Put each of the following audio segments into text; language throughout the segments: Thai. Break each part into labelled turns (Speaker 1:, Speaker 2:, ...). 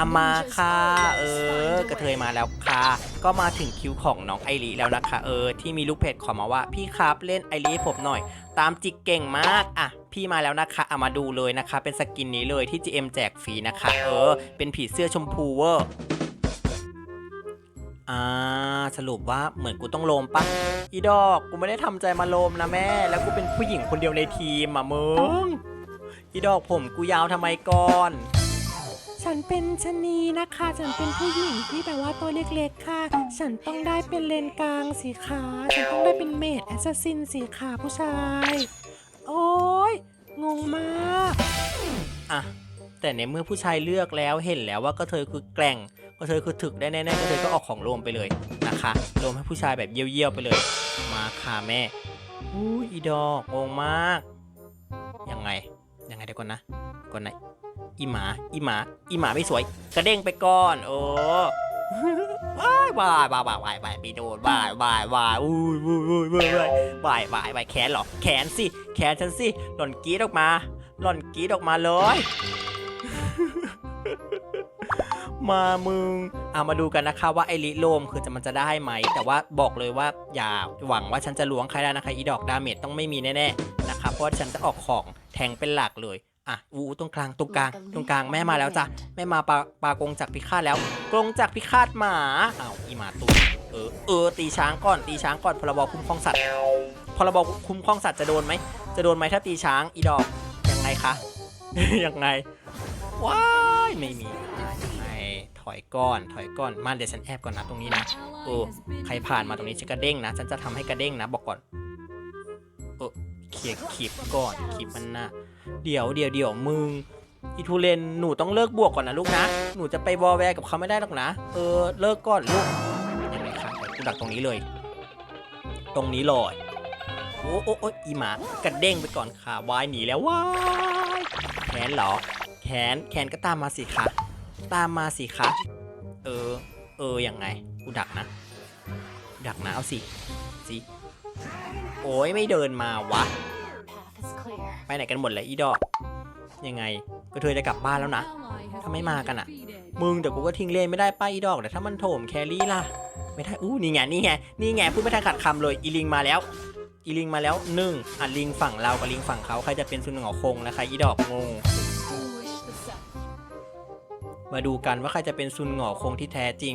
Speaker 1: อามาค่ะเออกระเทยมาแล้วค่ะ ก็มาถึงคิวของน้องไอรีแล้วนะคะ เออที่มีลูกเพจขอมาว่าพี่ครับเล่นไอรีให้ผมหน่อย ตามจิกเก่งมากอะพี่มาแล้วนะคะเอามาดูเลยนะคะ เป็นสกินนี้เลยที่ GM แจกฟรีนะคะ เออ เป็นผีเสื้อชมพูเวอร์อ่าสรุปว่าเหมือนกูต้องโลมปะอีดอกกูไม่ได้ทำใจมาโลมนะแม่ แล้วกูเป็นผู้หญิงคนเดียวในทีมอะมึงอีดอกผมกูยาวทำไมก่อน
Speaker 2: ฉันเป็นชะนีนะคะ ฉันเป็นผู้หญิงที่แบบว่าตัวเล็กๆค่ะ ฉันต้องได้เป็นเลนกลางสีขาฉันต้องได้เป็นเมดแอสซัสซินสีขาผู้ชาย โอ้ยงงมาก
Speaker 1: อะแต่ในเมื่อผู้ชายเลือกแล้วเห็นแล้วว่าก็เธอคือแกร่งก็เธอคือถึกได้แน่ๆก็เธอก็ออกของโลมไปเลยนะคะโลมให้ผู้ชายแบบเยี่ยวๆไปเลย มาค่ะแม่อู้อีดอกงงมากยังไงังไงเดี๋ยวก่อนนะก่อนนะอีหมาอีหมาอีหมาไม่สวย กระเด้งไปก่อน โอ้ว้ายว้ายว้ายว้ายว้ายวายไปโดนว้ายว้ายว้ายอุ้ยอุ้ยอุ้ยอุ้ยอุ้ยว้ายว้ายว้ายแขนหรอแขนสิแขนฉันสิหล่นกีดออกมา หล่นกีดออกมาเลยมามึงเอามาดูกันนะคะว่าไอริโลมคือจะมันจะได้ไหม แต่ว่าบอกเลยว่าอย่าหวังว่าฉันจะล้วงใครได้นะคะอีดอกดาเมจต้องไม่มีแน่ๆ นะคะเพราะว่าฉันจะออกของแทงเป็นหลักเลยอะอูตรงกลางตรงกลางตรงกลางแม่มาแล้วจ้ะแม่มาปลาปลากรงจากพิฆาตแล้วกรงจากพิฆาตหมาอ้าวอีหมาตุยเออเออตีช้างก่อนตีช้างก่อนพรบคุ้มครองสัตว์พรบคุ้มครองสัตว์จะโดนไหมจะโดนไหมถ้าตีช้างอีดอกยังไงคะยังไงว้ายไม่มีไอ้ถอยก้อนถอยก้อนมาเดี๋ยวฉันแอบก่อนนะตรงนี้นะโอ้ใครผ่านมาตรงนี้ฉันกระเด้งนะฉันจะทำให้กระเด้งนะบอกก่อนเออ เคลียร์คลิปก่อนคลิปมันนะเดี๋ยวเดี๋ยวเดี๋ยวมึงอีทูเลนหนูต้องเลิกบวกก่อนนะลูกนะหนูจะไปวอลแวร์กับเขาไม่ได้หรอกนะเออเลิกก่อนลูกยังไงคะเดี๋ยวกูดักตรงนี้เลย ตรงนี้เลยโอ้โอ้โอ้อีหมากระเด้งไปก่อนค่ะวายหนีแล้ววายแขนเหรอ แขนแขนก็ตามมาสิคะตามมาสิคะเออ เออยังไงกูดักนะ ดักนะเอาสิสิ โอ้ยไม่เดินมาวะ
Speaker 3: Path is clear.
Speaker 1: ไปไหนกันหมดเลยอีดอก ยังไงก็เธอจะกลับบ้านแล้วนะ
Speaker 4: ถ้าไม่มากันอะ
Speaker 1: มึงเดี๋ยวกูก็ทิ้งเลนไม่ได้ป้าอีดอกแต่ถ้ามันโถมแครี่ล่ะ ไม่ได้อู้นี่ไงนี่ไงนี่ไงพูดไม่ทันขาดคำเลยอีลิงมาแล้วอีลิงมาแล้วหนึ่งอะลิงฝั่งเรากับลิงฝั่งเขาใครจะเป็นซุนหงอคงนะคะอีดอกงงมาดูกันว่าใครจะเป็นซุนหงอคงที่แท้จริง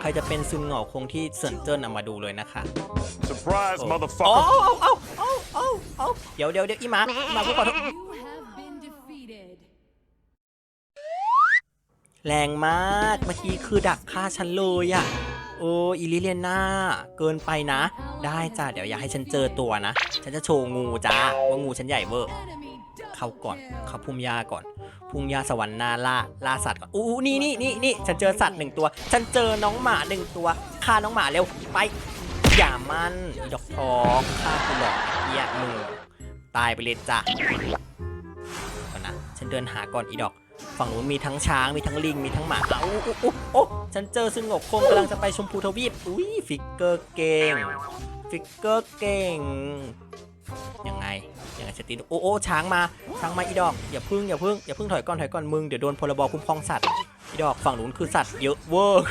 Speaker 1: ใครจะเป็นซุนหงอคงที่เซินเจิ้นเอามาดูเลยนะคะ
Speaker 5: Surprise,
Speaker 1: โอ้
Speaker 5: motherfucker!
Speaker 1: เอาเอาเอาเอาเอาเดี๋ยวเดี๋ยวเดี๋ยวอีหมาอีหมากูขอโทษแรงมากเมื่อกี้คือดักฆ่าฉันเลยอะโอ้อีลิเลียนาเกินไปนะ ได้จ้ะเดี๋ยวอย่าให้ฉันเจอตัวนะ ฉันจะโชว์งูจ้าว่างูฉันใหญ่เวอร์ เข้าก่อนเข้าพุ่มหญ้าก่อนพุ่มหญ้าสวรรค์นาล่าล่าสัตว์ก่อนอู้นี่นี่นี่นี่ฉันเจอสัตว์หนึ่งตัว ฉันเจอน้องหมาหนึ่งตัวฆ่าน้องหมาเร็วไป อย่ามันอีดอกทองฆ่ากูหลอกเหี้ยมึงตายไปเลยจ้ะก่อนนะฉันเดินหาก่อนอีดอก ฝั่งนู้นมีทั้งช้างมีทั้งลิงมีทั้งหมาเอาอู้อู้อู้โอ้ฉันเจอซึ่งงกคงกำลังจะไปชมพูทวีปอุ้ยฟิกเกอร์เก่งฟิกเกอร์เก่งยังไง ยังไงสตินโอ้โอ้ช้างมาช้างมาอีดอกอย่าพึ่งอย่าพึ่งอย่าพึ่งถอยก่อนถอยก่อนมึงเดี๋ยวโดนพรบคุ้มครองสัตว์อีดอกฝั่งนู้นคือสัตว์เยอะเวอร์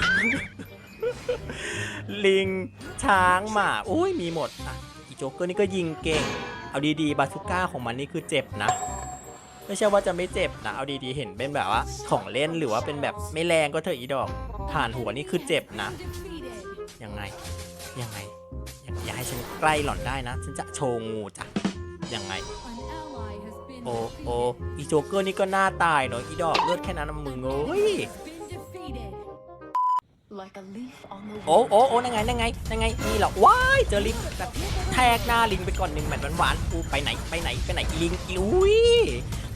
Speaker 1: ลิงช้างหมาอุ้ยมีหมดอะอีโจ๊กเกอร์นี่ก็ยิงเก่ง เอาดีๆบาซูก้าของมันนี่คือเจ็บนะไม่ใช่ว่าจะไม่เจ็บนะ เอาดีๆ เห็นเป็นแบบว่าของเล่นหรือว่าเป็นแบบไม่แรงก็เถอะอีดอก ผ่านหัวนี่คือเจ็บนะ ยังไง ยังไง อยาอย่าให้ฉันใกล้หล่อนได้นะ ฉันจะโชว์งูจ้ะ ยังไง โอ้โอ้อีโจ๊กเกอร์นี่ก็หน้าตายเนาะอีดอกเลือดแค่นั้นนะมึงเอ้ยโอ้โอ้โอ้นั่งไงนั่งไงนั่งไงนี่เหรอว้ายเจอลิงแบบแทกหน้าลิงไปก่อนหนึ่งแมตช์หวานๆอูไปไหนไปไหนไปไหนอีลิงอีอุ้ย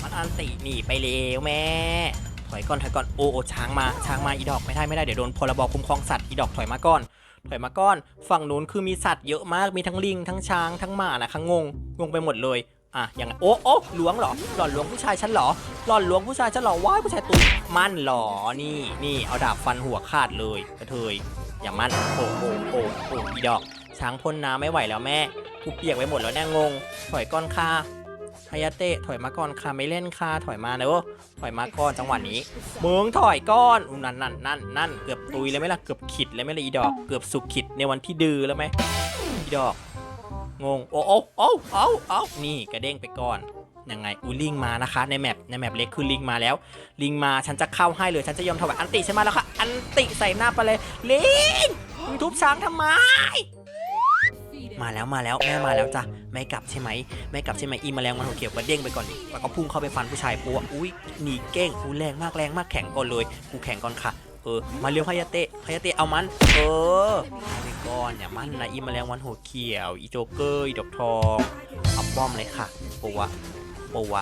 Speaker 1: มันอันติหนีไปเร็วแม่ถอยก่อนถอยก่อนโอ้โอ้ช้างมาช้างมาอีดอกไม่ได้ไม่ได้เดี๋ยวโดนพรบคุ้มครองสัตว์อีดอกถอยมาก่อนถอยมาก่อน ฝั่งนู้นคือมีสัตว์เยอะมากมีทั้งลิงทั้งช้างทั้งหมานะคะงงงงไปหมดเลย อะยังไงโอ้โอ้ล้วงเหรอ หล่อนล้วงผู้ชายฉันเหรอ หล่อนล้วงผู้ชายฉันเหรอว้ายผู้ชายตุ้มันเหรอ นี่นี่เอาดาบฟันหัวขาดเลยกระเทยอย่ามันโอ้โอ้โอ้โอ้อีดอก ช้างพ่นน้ำไม่ไหวแล้วแม่กูเปียกไปหมดแล้วแน่งง ถอยก้อนค่าฮายาเตะถอยมาก่อนค่ะไม่เล่นค่ะถอยมาเนอะถอยมาก่อนจังหวะนี้เมึงถอยก่อนอู้นั่นนั่นนั่นนั่นเกือบตุยเลยไหมล่ะเกือบขิดเลยไหมล่ะอีดอก เกือบสุกขิดในวันที่ดื้อแล้วไหมอีดอก งง โอ้โอ้โอ้โอ้โอ้นี่กระเด้งไปก่อน ยังไงอูลิงมานะคะ ในแมปในแมปเล็กคือลิงมาแล้ว ลิงมาฉันจะเข้าให้เลยฉันจะยอมถวายอันติฉันมาแล้วค่ะอันติใส่หน้าไปเลยลิงมึงทุบช้างทำไมมาแล้วมาแล้วแม่มาแล้วจ้ะไม่กลับใช่ไหมไม่กลับใช่ไหมอีมาแมลงมันหัวเขียวก็เด้งไปก่อนดิแล้วก็พุ่งเข้าไปฟันผู้ชายปัวอุ้ยหนีเก้งกูแรงมากแรงมากแข็งก่อนเลยกูแข็งก่อนค่ะ เออ มาเร็วฮายาเตะฮายาเตะเอามัน เออไปก่อนอย่ามันนะอีแมลงวันหัวเขียว อีโจเกอร์อีดอกทองเอาป้อมเลยค่ะปัวปัว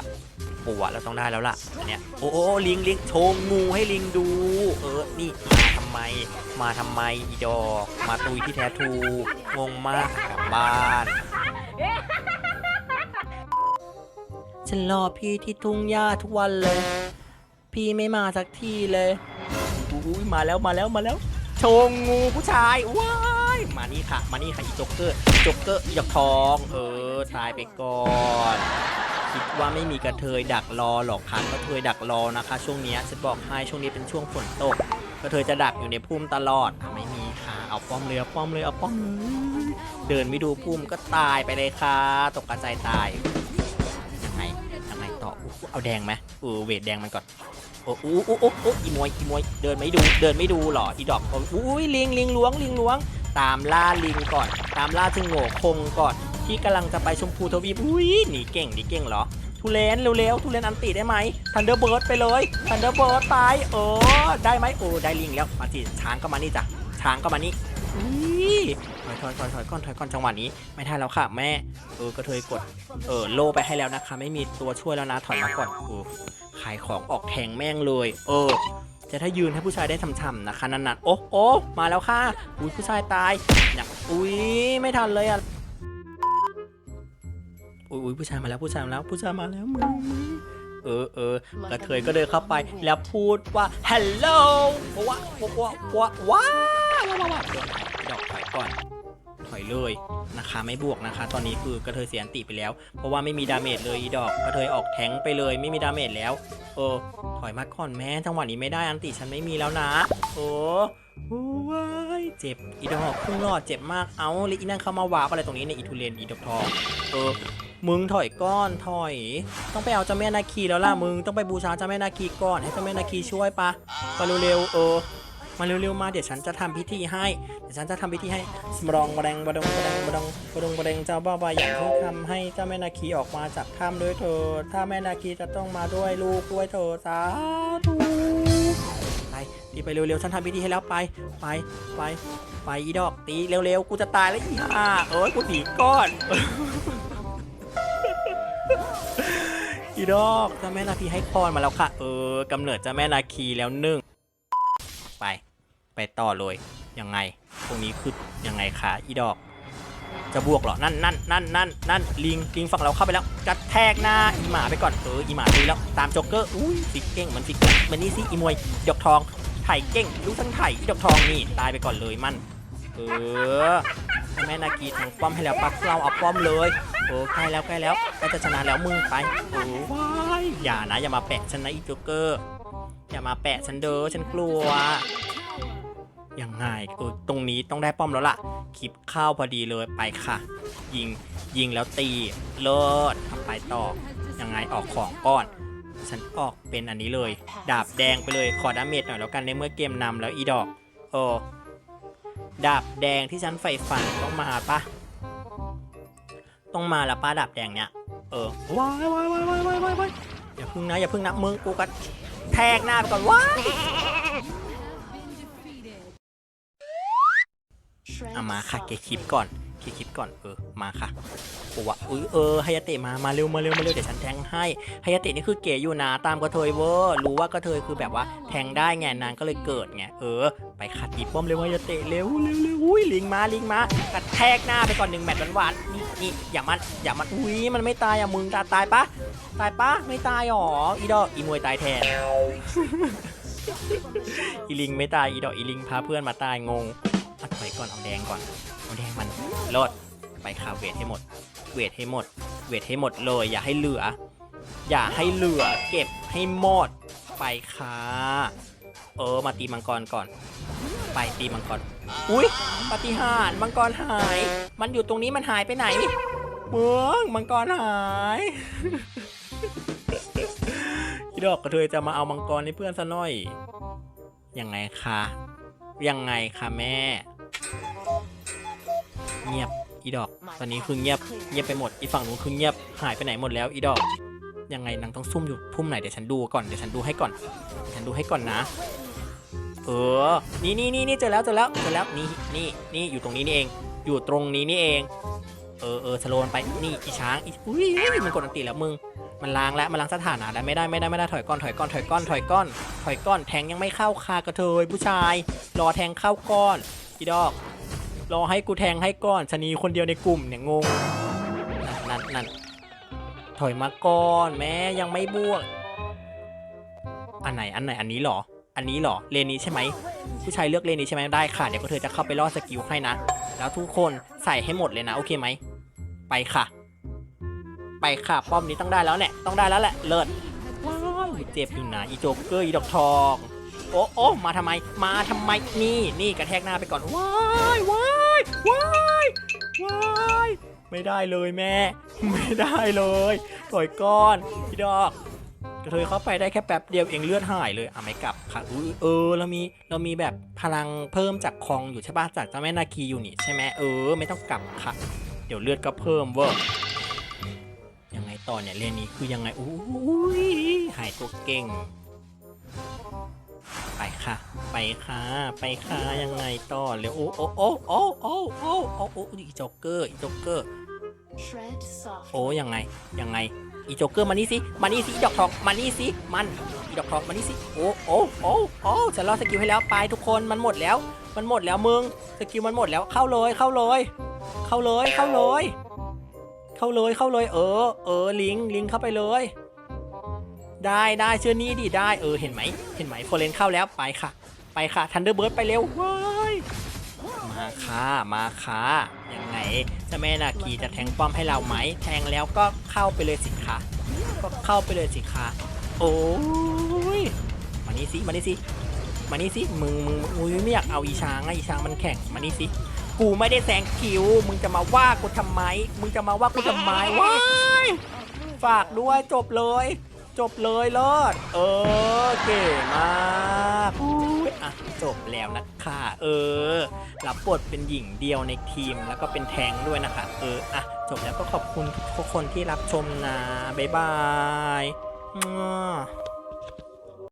Speaker 1: ปัวเราต้องได้แล้วล่ะอันเนี้ยโอ้โอ้ลิงลิงโชว์งูให้ลิงดู เออนี่มาทำไม มาทำไมอีดอก มาตุยที่แท้ทูงงมากกลับบ้านฉันรอพี่ที่ทุ่งหญ้าทุกวันเลย พี่ไม่มาสักทีเลย อุ้ยมาแล้วมาแล้วมาแล้ว ชงงูผู้ชายว้ายมานี่ค่ะ มานี่ค่ะอีจ็อกเกอร์จ็อกเกอร์อีดอกทอง เออตายไปก่อนคิดว่าไม่มีกระเทยดักรอหรอกค่ะกระเทยดักรอนะคะ ช่วงนี้ฉันบอกให้ช่วงนี้เป็นช่วงฝนตกกระเทยจะดักอยู่ในพุ่มตลอดอะไม่มีค่ะ เอาป้อมเลยเอาป้อมเลยเอาป้อมเลยเดินไม่ดูพุ่มก็ตายไปเลยค่ะ ตกกระจายตายยังไงยังไงต่อเอาแดงไหมเออเวทแดงมันก่อน โอ้อู้อู้อู้อู้อีมวยอีมวยเดินไม่ดูเดินไม่ดูหรออีดอกอุ้ยลิงลิงล้วงลิงล้วง ตามล่าลิงก่อน ตามล่าจึงโง่คงก่อน ที่กำลังจะไปชมพูทวีปอุ้ยหนีเก่งหนีเก่งเหรอทุเรนเร็วๆทุเรนอันติได้ไหมทันเดอร์เบิร์ดไปเลยทันเดอร์เบิร์ดไปเออได้ไหมโอ้ได้ลิงแล้วมาจีช้างก็มานี่จ้ะช้างก็มานี่ ถอยถอยถอยถอยก่อนถอยก่อนจังหวะนี้ ไม่ทันแล้วค่ะ แม่ เออกระเทยกด เออโลไปให้แล้วนะคะ ไม่มีตัวช่วยแล้วนะถอยมาก่อนเออขายของออกแทงแม่งเลย เออ จะถ้ายืนให้ผู้ชายได้ทำๆนะคะนั่นๆโอ้โอ้มาแล้วค่ะอุ้ยผู้ชายตายอยากอุ้ยไม่ทันเลยอะอุ้ยอุ๊ยผู้ชายมาแล้วผู้ชายมาแล้วผู้ชายมาแล้วมึงเออเออกระเทยก็เดินเข้าไปแล้วพูดว่า hello ว้าวว้าว้าว้าว้า ว้าเดี๋ยวดอกถอยก่อน ถอยเลยนะคะ ไม่บวกนะคะ ตอนนี้คือกระเทยเสียอันติไปแล้ว เพราะว่าไม่มีดาเมจเลยอีดอกกระเทยออกแทงไปเลยไม่มีดาเมจแล้ว เออ ถอยมาก่อนแม่จังหวะนี้ไม่ได้อันติฉันไม่มีแล้วนะ โอ้ว้ายเจ็บอีดอกพุ่งรอดเจ็บมากเอาเลยอีนั่นเข้ามาวาปอะไรตรงนี้ในยอีทุเรนอีดอกทองเออมึงถอยก้อนถอย ต้องไปเอาเจ้าแม่นาคีแล้วล่ะมึงต้องไปบูชาเจ้าแม่นาคีก่อนให้เจ้าแม่นาคีช่วยปะมาเร็วๆเออ มาเร็วๆมาเดี๋ยวฉันจะทำพิธีให้ เดี๋ยวฉันจะทำพิธีให้สมรองบะแดงบดงบดงบดงบดงบดงเจ้าบ้าบาอย่างที่ทำให้เจ้าแม่นาคีออกมาจากถ้ำด้วยเถิดถ้าแม่นาคีจะต้องมาด้วยลูกด้วยเถิดสาธุไปตีไปเร็วๆฉันทำพิธีให้แล้วไปไปไปไปอีดอกตีเร็วๆกูจะตายแล้วอีห่าเอ้ยกูหนีก้อนอีดอกเจ้าแม่นาคีให้พรมาแล้วค่ะ เออกำเนิดเจ้าแม่นาคีแล้วหนึ่งไป ต่อเลยยังไง ตรงนี้คือยังไงคะอีดอก จะบวกเหรอ นั่นนั่นนั่นนั่นนั่นลิงลิงฝั่งเราเข้าไปแล้วกระแทกหน้าอีหมาไปก่อนเอออีหมาตีแล้วตามจ็อกเกอร์อุ้ยฟิกเก้งมันฟิกมันนี่สิอีมวยดอกทองไถ่เก้งลูกทั้งไถ่อีดอกทองนี่ตายไปก่อนเลยมันเออแม่นากีทางป้อมให้แล้วปักเราเอาป้อมเลยเออใกล้แล้วใกล้แล้วใกล้จะชนะแล้วมึงไปโอ้วายอย่านะอย่ามาแปะฉันนะอีจ็อกเกอร์อย่ามาแปะฉันเด้อฉันกลัว ยังไงเออตรงนี้ต้องได้ป้อมแล้วล่ะคลิปเข้าวพอดีเลยไปค่ะ ยิงยิงแล้วตีเลิศทำไปต่อยังไงออกของก้อนฉันออกเป็นอันนี้เลย ดาบแดงไปเลยขอดาเมจหน่อยแล้วกันในเมื่อเกมนำแล้วอีดอกเออดาบแดงที่ฉันใฝ่ฝันต้องมาปะต้องมาล้วป้าดาบแดงเนี่ยเออว้ายว้ายว้ายว้ายว้ายว้ายว้ายอย่าพึ่งนะอย่าพึ่งนะมึงกูก็แทกหน้าไปก่อนว้าย มาค่ะเกคลิปก่อนเกคลิปก่อนเออมาค่ะโอ้วะอุ้ยเออไฮยาเตะมามาเร็วมาเร็วมาเร็วเดี๋ยวฉันแทงให้ไฮยาเตะนี่คือเก๋อยู่นะตามกระเทยเวอร์รู้ว่ากระเทยคือแบบว่าแทงได้ไงนางก็เลยเกิดไงเออไปขัดตีป้อมเร็วไฮยาเตะเร็วเร็วเร็วอุ้ยลิงมาลิงมากระแทกหน้าไปก่อนหนึ่งแมตช์หวานๆนี่นี่อย่ามันอย่ามันอุ้ยมันไม่ตายอะมึงตายตายปะตายปะไม่ตายหรออีดออีมวยตายแทนอีลิงไม่ตายอีดอกอีลิงพาเพื่อนมาตายงง เอาถอยก่อนเอาแดงก่อนเอาแดงมันลดไปคาเวทให้หมด เวทให้หมด เวทให้หมดเลย อย่าให้เหลือ อย่าให้เหลือ เก็บให้หมด ไปค่ะเออมาตีมังกรก่อน ไปตีมังกร อุ๊ยปาฏิหารมังกรหาย มันอยู่ตรงนี้มันหายไปไหนเมืองมังกรหายอีดอกกระเทยจะมาเอามังกรให้เพื่อนซะหน่อย ยังไงคะ ยังไงคะแม่ เงียบอีดอก ตอนนี้คือเงียบเงียบไปหมด อีฝั่งนู้นคือเงียบหายไปไหนหมดแล้วอีดอก ยังไงนางต้องซุ่มอยู่พุ่มไหนเดี๋ยวฉันดูก่อนเดี๋ยวฉันดูให้ก่อนฉันดูให้ก่อนนะ เออ นี่นี่นี่นี่เจอแล้วเจอแล้วเจอแล้วนี่นี่นี่อยู่ตรงนี้นี่เอง อยู่ตรงนี้นี่เอง เออเออสโลนไปนี่อีช้างอีอุ้ยมันกดอันติแล้วมึงมันล้างแล้วมันล้างสถานะแล้วไม่ได้ไม่ได้ไม่ได้ถอยก้อนถอยก้อนถอยก้อนถอยก้อนถอยก้อนแทงยังไม่เข้าคากระเทยผู้ชาย รอแทงเข้าก้อน อีดอกรอให้กูแทงให้ก้อนชะนีคนเดียวในกลุ่มเนี่ยงงนั่นนั่นถอยมาก่อนแม่ยังไม่บวก อันไหนอันไหนอันนี้หรอ อันนี้หรอเลนนี้ใช่ไหมผู้ชายเลือกเลนนี้ใช่ไหมได้ค่ะเดี๋ยวก็เธอจะเข้าไปล่อสกิลให้นะ แล้วทุกคนใส่ให้หมดเลยนะโอเคไหมไปค่ะ ไปค่ะป้อมนี้ต้องได้แล้วแหละต้องได้แล้วแหละเลิศว้าวเจ็บอยู่นะอีโจ๊กเกอร์อีดอกทอง โอ้โอ้มาทำไม มาทำไม นี่นี่กระแทกหน้าไปก่อนว้ายว้ายว้ายว้ายไม่ได้เลยแม่ ไม่ได้เลยถอยก้อนพี่ดอกกระเทยเข้าไปได้แค่แป๊บเดียวเองเลือดหายเลยอะไม่กลับค่ะอุ้ยเออเรามีเรามีแบบพลังเพิ่มจากคองอยู่ใช่ปะจากเจ้าแม่นาคีอยู่นี่ใช่ไหมเออ ไม่ต้องกลับค่ะ เดี๋ยวเลือดก็เพิ่มเวอร์ยังไงต่อเนี่ยเรื่องนี้คือยังไงอุ้ยหายตัวเก่ง ค่ะ ไปค่ะ ไปค่ะยังไงต่อเร็วโอ้โอ้โอ้โอ้โอ้โอ้โอ้โอ้อีโจ๊กเกอร์อีโจ๊กเกอร์
Speaker 3: Tread softly.
Speaker 1: โอ้ยังไงยังไงอีโจ๊กเกอร์มานี่สิมานี่สิอีดอกทองมานี่สิมันอีดอกทองมานี่สิโอ้โอ้โอ้โอ้ฉันรอสกิลให้แล้วไปทุกคนมันหมดแล้ว มันหมดแล้วมึงสกิลมันหมดแล้วเข้าเลยเข้าเลยเข้าเลยเข้าเลย เข้าเลยเข้าเลยเออ เออลิงลิงเข้าไปเลย ได้ได้เชื่อนี่ดิได้เออเห็นไหมเห็นไหมโฟเรนเข้าแล้วไปค่ะ ไปค่ะทันเดอร์เบิร์ดไปเร็วว้ยมาค่ะมาค่ะยังไงจ้าแม่นาคีจะแทงป้อมให้เราไหมแทงแล้วก็เข้าไปเลยสิคะก็เข้าไปเลยสิคะโอ้ยมานี่สิมานี่สิมานี่สิมึงมึงมึงไม่อยากเอาอีช้างอะอีช้างมันแข่งมานี่สิกูไม่ได้แซงคิว มึงจะมาว่ากูทำไม มึงจะมาว่ากูทำไมว้ายฝากด้วยจบเลย จบเลยเลิศเออเก๋มากอุ๊ยอะจบแล้วนะคะเออ รับบทเป็นหญิงเดียวในทีมแล้วก็เป็นแทงค์ด้วยนะคะ เอออะจบแล้วก็ขอบคุณทุกคนที่รับชมนะ บ๊ายบายอืม